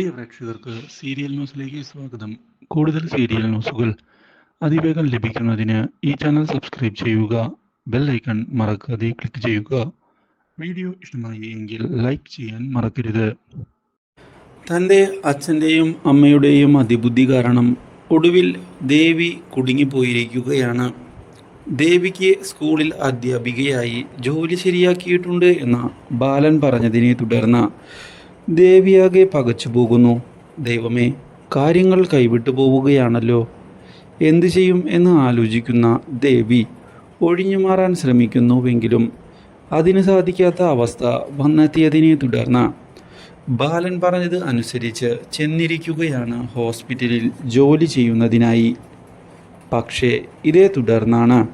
പ്രിയ പ്രേക്ഷകർക്ക് സീരിയൽ ന്യൂസിലേക്ക് സ്വാഗതം. കൂടുതൽ സീരിയൽ ന്യൂസുകൾ അതിവേഗം ലഭിക്കുന്നതിന് ഈ ചാനൽ സബ്സ്ക്രൈബ് ചെയ്യുക ബെൽ ഐക്കൺ മറക്കാതെ ക്ലിക്ക് ചെയ്യുക. വീഡിയോ ഇഷ്ടമായി എങ്കിൽ ലൈക്ക് ചെയ്യാൻ മറക്കരുത്. തന്റെ അച്ഛന്റെയും അമ്മയുടെയും അതിബുദ്ധി കാരണം ഒടുവിൽ ദേവി കുടുങ്ങിപ്പോയിരിക്കുകയാണ്. ദേവിക്ക് സ്കൂളിൽ അധ്യാപികയായി ജോലി ശരിയാക്കിയിട്ടുണ്ട് എന്ന ബാലൻ പറഞ്ഞതിനെ തുടർന്ന് ദേവിയാകെ പകച്ചു പോകുന്നു. ദൈവമേ കാര്യങ്ങൾ കൈവിട്ടു പോവുകയാണല്ലോ. എന്തു ചെയ്യും എന്ന് ആലോചിക്കുന്ന ദേവി ഒഴിഞ്ഞു മാറാൻ ശ്രമിക്കുന്നുവെങ്കിലും അതിന് സാധിക്കാത്ത അവസ്ഥ വന്നെത്തിയതിനെ തുടർന്ന് ബാലൻ പറഞ്ഞത് അനുസരിച്ച് ചെന്നിരിക്കുകയാണ് ഹോസ്പിറ്റലിൽ ജോലി ചെയ്യുന്നതിനായി. പക്ഷേ ഇതേ തുടർന്നാണ്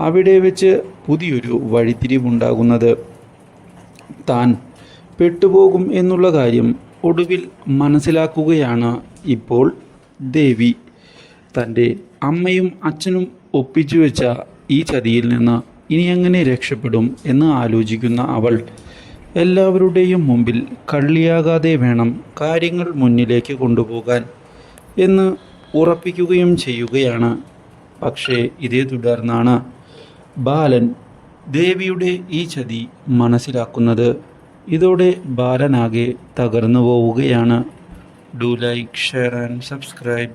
അവിടെ വെച്ച് പുതിയൊരു വഴിത്തിരിവുണ്ടാകുന്നത്. താൻ പെട്ടുപോകും എന്നുള്ള കാര്യം ഒടുവിൽ മനസ്സിലാക്കുകയാണ് ഇപ്പോൾ ദേവി. തന്റെ അമ്മയും അച്ഛനും ഒപ്പിച്ചു വെച്ച ഈ ചതിയിൽ നിന്ന് ഇനി എങ്ങനെ രക്ഷപ്പെടും എന്ന് ആലോചിക്കുന്ന അവൾ എല്ലാവരുടെയും മുമ്പിൽ കള്ളിയാകാതെ വേണം കാര്യങ്ങൾ മുന്നിലേക്ക് കൊണ്ടുപോകാൻ എന്ന് ഉറപ്പിക്കുകയും ചെയ്യുകയാണ്. പക്ഷേ ഇതേ തുടർന്നാണ് ബാലൻ ദേവിയുടെ ഈ ചതി മനസ്സിലാക്കുന്നത്. ഇതോടെ ബാലനാകെ തകർന്നു പോവുകയാണ് do like share and subscribe